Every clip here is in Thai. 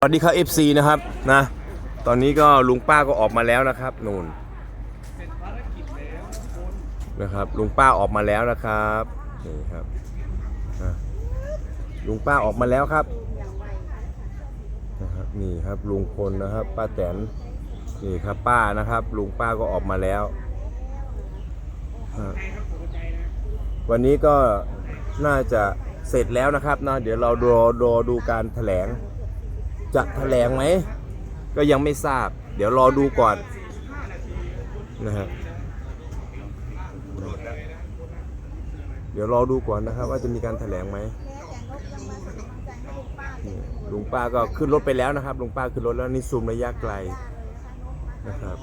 สวัสดีครับ FC นะครับนะตอนนี้ก็ลุงป้าก็ออกมาแล้วนะครับนู่นนะครับลุงป้าออกมาแล้วนะครับนี่ครับนะลุงป้าออกมาแล้วครับนะครับนี่ครับลุงพลนะครับป้าแตนนี่ครับป้านะครับลุงป้าก็ออกมาแล้ว วันนี้ก็น่าจะเสร็จแล้วนะครับนะเดี๋ยวเรารอรอดูการแถลง จะแถลงไหม ก็ยังไม่ทราบ เดี๋ยวรอดูก่อนนะฮะเดี๋ยวรอดูก่อนนะครับว่าจะมีการแถลงไหมลุงป้าก็ขึ้นรถไปแล้วนะครับลุงป้าขึ้นรถแล้วนี่ซูมระยะไกลนะครับ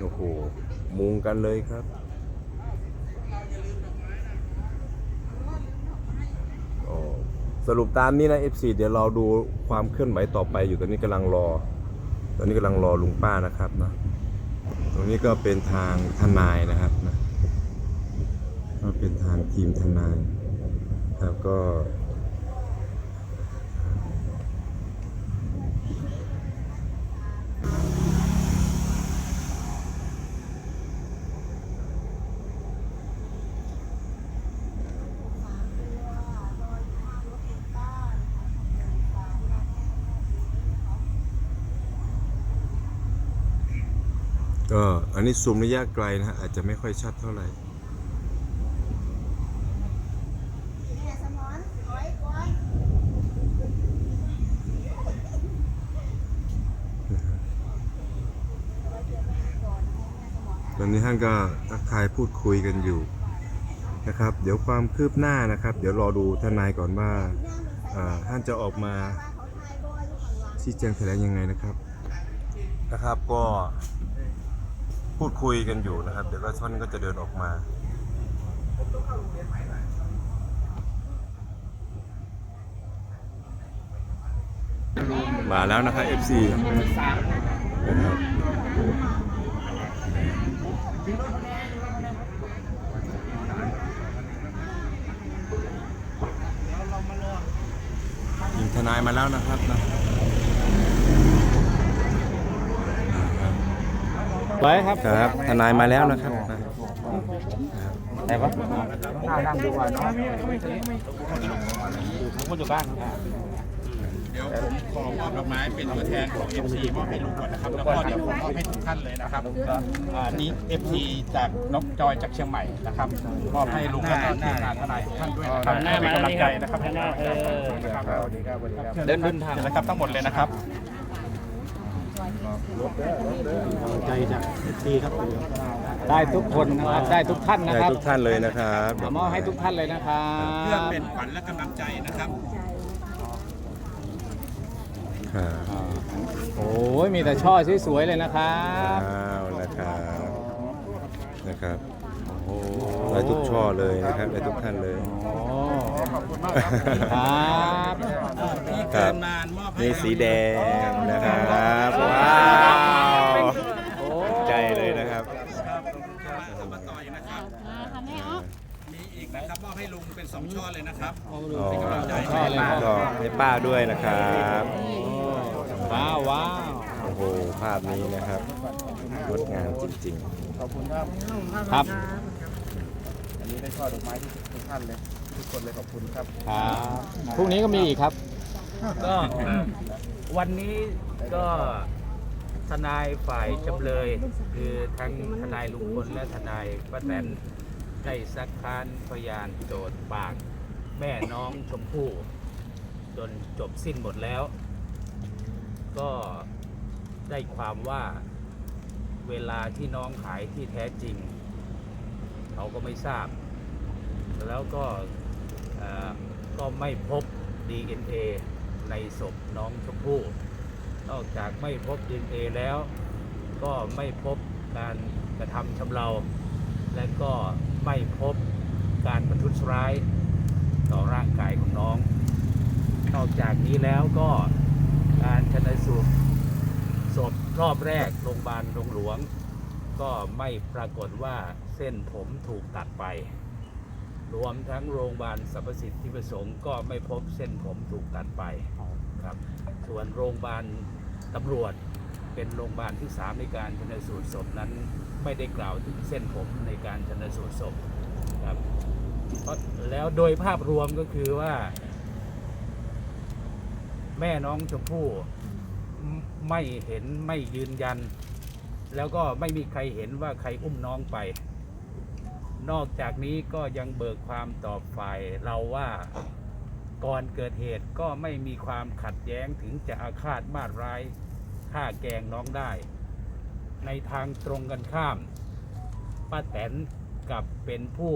โอ้โห มุงกันเลยครับอ๋อสรุปตามนี้นะ FC เดี๋ยวเราดูความเคลื่อนไหวต่อไปอยู่ตอนนี้กำลังรอ ตอนนี้กำลังรอลุงป้านะครับนะ ตรงนี้ก็เป็นทางทนายนะครับนะก็เป็นทางทีมทนายครับก็ ก็อันนี้ซูมระยะไกลนะฮะอาจจะไม่ค่อยชัดเท่าไหร่ตอนนี้ท่านก็ทักทายพูดคุยกันอยู่นะครับ เดี๋ยวความคืบหน้านะครับ เดี๋ยวรอดูทนายก่อนว่าท่านจะออกมาชี้แจงแถลงยังไงนะครับนะครับก็ พูดคุยกันอยู่นะครับ เดี๋ยวก็ท่านก็จะเดินออกมามาแล้วนะครับ FC นะครับยิงทนายมาแล้วนะครับนะ ไว้ครับครับทนายมาแล้วนะครับนะไหนวะน่านั่งดีกว่าเนาะผมก็อยู่บ้านครับเดี๋ยวผมขอมอบดอกไม้เป็นตัวแทนของ FC มอบให้ลุงก่อนนะครับ แล้วก็เดี๋ยวผมมอบให้ทุกท่านเลยนะครับอ่านี่ FC จากนกจอยจากเชียงใหม่นะครับมอบให้ลุงแล้วก็ทีมงานทนายทุกท่านด้วยนะครับเป็นกำลังใจนะครับให้กำลังใจนะครับเดินเดินทางเสร็จแล้วครับทั้งหมดเลยนะครับ ใจจากทีครับได้ทุกคนนะครับได้ทุกท่านนะได้ครับทุกท่านเลยนะครับมอบให้ทุกท่านเลยนะครัเพื่อบเป็นขวัญและกำลังใจนะครับครับโอ้ยมีแต่ช่อสวยๆเลยนะครับอ้าวนะครับนะครับได้ทุกช่อเลยนะครับได้ทุกท่านเลย โอ้ ครับพี่ครัเกิบนมานมอบให้นี่สีแดงนะครับว้าวโอ้ใจเลยนะครับมาต่ออีกนะครับมีอีกนะครับมอบให้ลุงเป็นสองช่อเลยนะครับ อ๋อช่อเลยครับก็ให้ป้าด้วยนะครับว้าวว้าวโอ้โหภาพนี้นะครับงดงามจริงครับ อันนี้ได้ช่อดอกไม้ที่ทุกท่านเลย ทุกคนเลยขอบคุณครับ ครับพรุ่งนี้ก็มีอีกครับ ก็ วันนี้ก็ทนายฝ่ายจำเลย คือทั้งทนายลุงพลและทนายป้าแตนได้ซักค้านพยานโจทย์ปาก แม่น้องชมพู่จนจบสิ้นหมดแล้ว ก็ได้ความว่าเวลาที่น้องหายที่แท้จริง เขาก็ไม่ทราบ แล้วก็เอ่อ ก็ไม่พบ DNA ในศพน้องชมพู่ นอกจากไม่พบ DNA แล้ว ก็ไม่พบการกระทำชำเราและก็ไม่พบการประทุษร้ายต่อร่างกายของน้อง นอกจากนี้แล้วก็การชนสูตรศพรอบแรกโรงพยาบาลโรงหลวง ก็ไม่ปรากฏว่าเส้นผมถูกตัดไป รวมทั้งโรงพยาบาลสรรพสิทธิประสงค์ก็ไม่พบเส้นผมถูกตัดไปครับ ส่วนโรงพยาบาลตำรวจเป็นโรงพยาบาลที่สามในการชนสูตรศพนั้น ไม่ได้กล่าวถึงเส้นผมในการชนสูตรศพครับเพราะแล้วโดยภาพรวมก็คือว่า แม่น้องชมพู่ไม่ไม่เห็นไม่ยืนยัน แล้วก็ไม่มีใครเห็นว่าใครอุ้มน้องไป นอกจากนี้ก็ยังเบิกความตอบฝ่ายเราว่าก่อนเกิดเหตุก็ไม่มีความขัดแย้งถึงจะอาฆาตมาดร้ายฆ่าแกงน้องได้ ในทางตรงกันข้ามป้าแตนกับเป็นผู้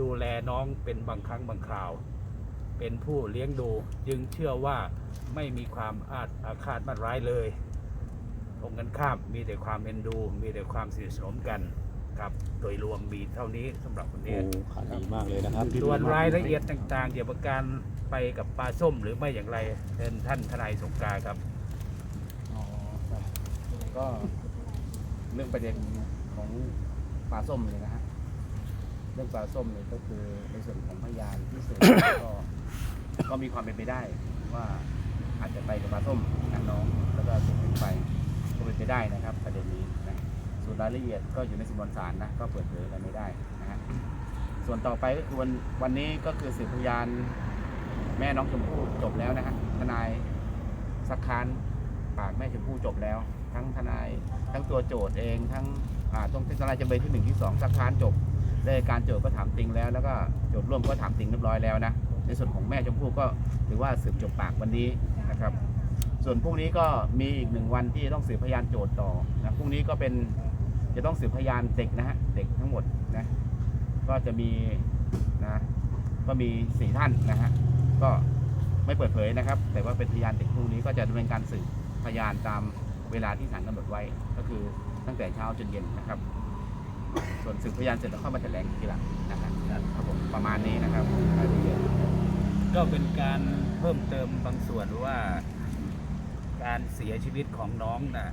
ดูแลน้องเป็นบางครั้งบางคราว เป็นผู้เลี้ยงดูจึงเชื่อว่าไม่มีความอาฆอาฆาตมาดร้ายเลย ตรงกันข้ามมีแต่ความเอ็นดู มีแต่ความสนิทสนมกัน ครับโดยรวมมีเท่านี้สำหรับวันโอ้นี้ข่าวดีมากเลยนะครับส่วนรายละเอียดต่างๆ เกี่ยวกับการไปกับปลาส้มหรือไม่อย่างไรเชิญท่านทนายสงกรารครับ อ๋อครับก็เรื่องประเด็นของปลาส้มเลยนะฮะเรื่องปลาส้มเนี่ยก็คือในส่วนของพยานที่สืบ ก็ก็มีความเป็นไปได้ว่าอาจจะไปกับปลาส้มนางน้องแล้วก็ถูกไปก็เป็นไปได้นะครับ ประเด็นนี้นะ ส่วนรายละเอียดก็อยู่ในสำนวนศาลนะก็เปิดเผยอะไรไม่ได้นะฮะส่วนต่อไปก็คือวันวันนี้ก็คือสืบพยานแม่น้องชมพู่จบแล้วนะฮะทนายสักคานปากแม่ชมพู่จบแล้ว ทั้งทนายทั้งตัวโจทย์เอง ทั้งอ่าตรงทนายจำเลยที่หนึ่งที่สองสักคานจบเลยการโจทย์ก็ถามติงแล้ว แล้วก็โจทย์ร่วมก็ถามติงเรียบร้อยแล้วนะในส่วนของแม่ชมพู่ก็ถือว่าสืบจบปากวันนี้นะครับ ส่วนพรุ่งนี้ก็มีอีกหนึ่งวันที่ต้องสืบพยานโจทย์ต่อนะพรุ่งนี้ก็เป็น จะต้องสืบพยานเด็กนะฮะเด็กทั้งหมดนะก็จะมีนะก็มีสี่ท่านนะฮะก็ไม่เปิดเผยนะครับ แต่ว่าเป็นพยานเด็กพรุ่งนี้ก็จะดำเนินการสืบพยานตามเวลาที่ศาลกำหนดไว้ ก็คือตั้งแต่เช้าจนเย็นนะครับ ส่วนสืบพยานเสร็จแล้วเข้ามาแถลงทีหลังนะครับครับผมประมาณนี้นะครับรายละเอียดก็เป็นการเพิ่มเติมบางส่วนว่า การเสียชีวิตของน้องนะ่ะ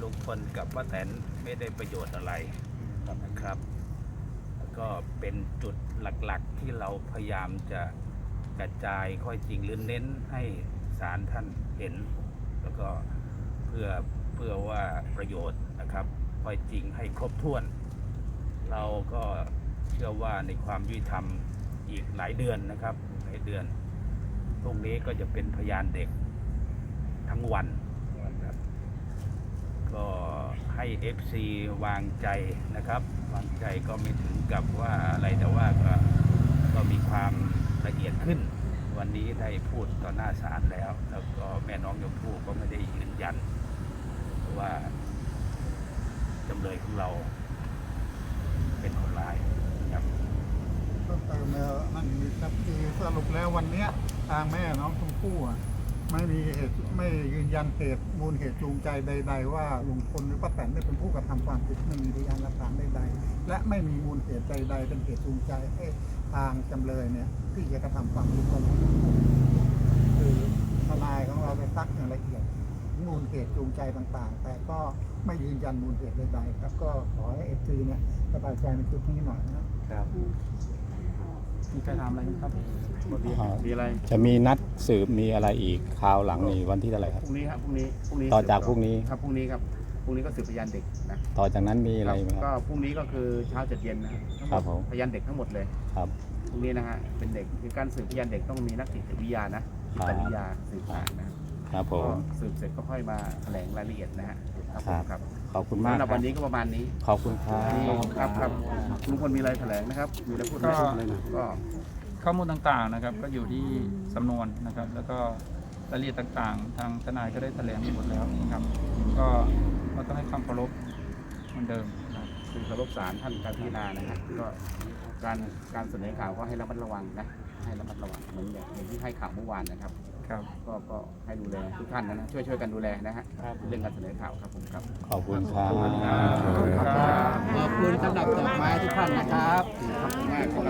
ลุงพลกับป้าแตนไม่ได้ประโยชน์อะไรนะครับ ก็เป็นจุดหลักๆที่เราพยายามจะกระจายข้อยจริงหรือเน้นให้ศาลท่านเห็น แล้วก็เพื่อเพื่อว่าประโยชน์นะครับข้อยจริงให้ครบถ้วน เราก็เชื่อว่าในความยุติธรรมอีกหลายเดือนนะครับหลายเดือนตรงนี้ก็จะเป็นพยานเด็กทั้งวัน ให้ FC วางใจนะครับ วางใจก็ไม่ถึงกับว่าอะไรแต่ว่าก็ก็มีความละเอียดขึ้น วันนี้ได้พูดต่อหน้าศาลแล้ว แล้วก็แม่น้องยมพู่ก็ไม่ได้ยืนยัน ว่าจำเลยของเราเป็นคนร้ายนะครับเพิ่มเติมเอ่อนั่นอีครับคือสรุปแล้ววันเนี้ยทางแม่น้องชมพู่อะ ไม่มีเหตุไม่ยืนยันเหตุมูลเหตุจูงใจใด ๆ ว่าลุงพลหรือป้าแตนได้เป็นผู้กระทำความผิดไม่มีพยานหลักฐานใดๆและไม่มีมูลเหตุใดๆเป็นเหตุจูงใจให้ทางจำเลยเนี่ยที่จะกระทำความผิดตรงนี้คือทนายของเราไปซักอย่างละเอียดมูลเหตุจูงใจต่างๆ แต่ก็ไม่ยืนยันมูลเหตุใดๆครับก็ขอให้เอฟซีเนี่ยสบายใจในจุดนี้หน่อยนะครับครับมีใครถามอะไรไหมครับ มีอะไรจะมีนัดสืบมีอะไรอีกคราวหลังนี่วันที่เท่าไหร่ครับพรุ่งนี้ครับพรุ่งนี้พรุ่งนี้ต่อจากพรุ่งนี้ ครับพรุ่งนี้ครับพรุ่งนี้ก็สืบพยานเด็กนะต่อจากนั้นมีอะไรไหมคก็รับ พรุ่งนี้ก็คือเช้าเจ็ดเย็นนะครับทั้งหมครัดบผม พยานเด็กทั้งหมดเลยครับ พรุ่งนี้นะฮะเป็นเด็กคือการสืบพยานเด็กต้องมีนักจิตวิทยานะจิตวิทยาสืบสารนะครับครับผก็ม สืบเสร็จก็ค่อยมาแถลงรายละเอียดนะฮะครับผมครับครับขอบคุณมากสำหรับครัวับนนี้ก็ประมาณนี้ ขอบคุณครับ ครับครับลุงพลมีอะไรแถลงนะครับ มีอะไรพูดไหมก็ก็ ข้อมูลต่างๆนะครับ ก็อยู่ที่สำนวนนะครับ แล้วก็รายละเอียดต่างๆ ทางทนายก็ได้แถลงไปหมดแล้วนะครับ ก็เราต้องให้ความเคารพเหมือนเดิมนะครับ คือเคารพศาลท่านการพิจารณานะฮะก็การการเสนอข่าวก็ให้ระมัดระวังนะให้ระมัดระวังเหมือนอย่างอย่างที่ให้ข่าวเมื่อวานนะครับ ครับ ก็ก็ให้ดูแลทุกท่านนะนะช่วยช่วยกันดูแลนะฮะเรื่องการเสนอข่าวครับผมครับ ขอบคุณครับ ขอบคุณครับขอบคุณคำหรับดอกไม้ทุกท่านนะครับ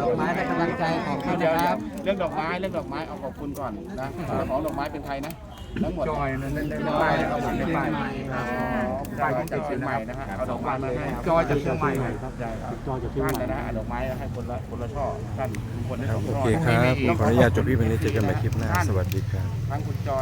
ดอกไม้และกำลังใจของท่านเดี๋ยวนะครับเรื่องดอกไม้เรื่องดอกไม้เอาขอบคุณก่อนนะเจ้าของดอกไม้เป็นใครนะทั้งหมดจอยนั่นนั่นเป็นป้ายนะครับเป็นป้ายป้ายของจากเชียงใหม่นะฮะเอาดอกไม้มาให้จอยจากเชียงใหม่ครับใช่ครับจอยจากเชียงท่านใหม่นะฮะเอาดอกไม้ให้คนละคนละช่อท่านทุกคนได้สองโอช่อเคครับผมขออนุญาตจบพี่วันนี้เจอกันใหม่คลิปหน้า สวัสดีครับ ทั้งคุณจอย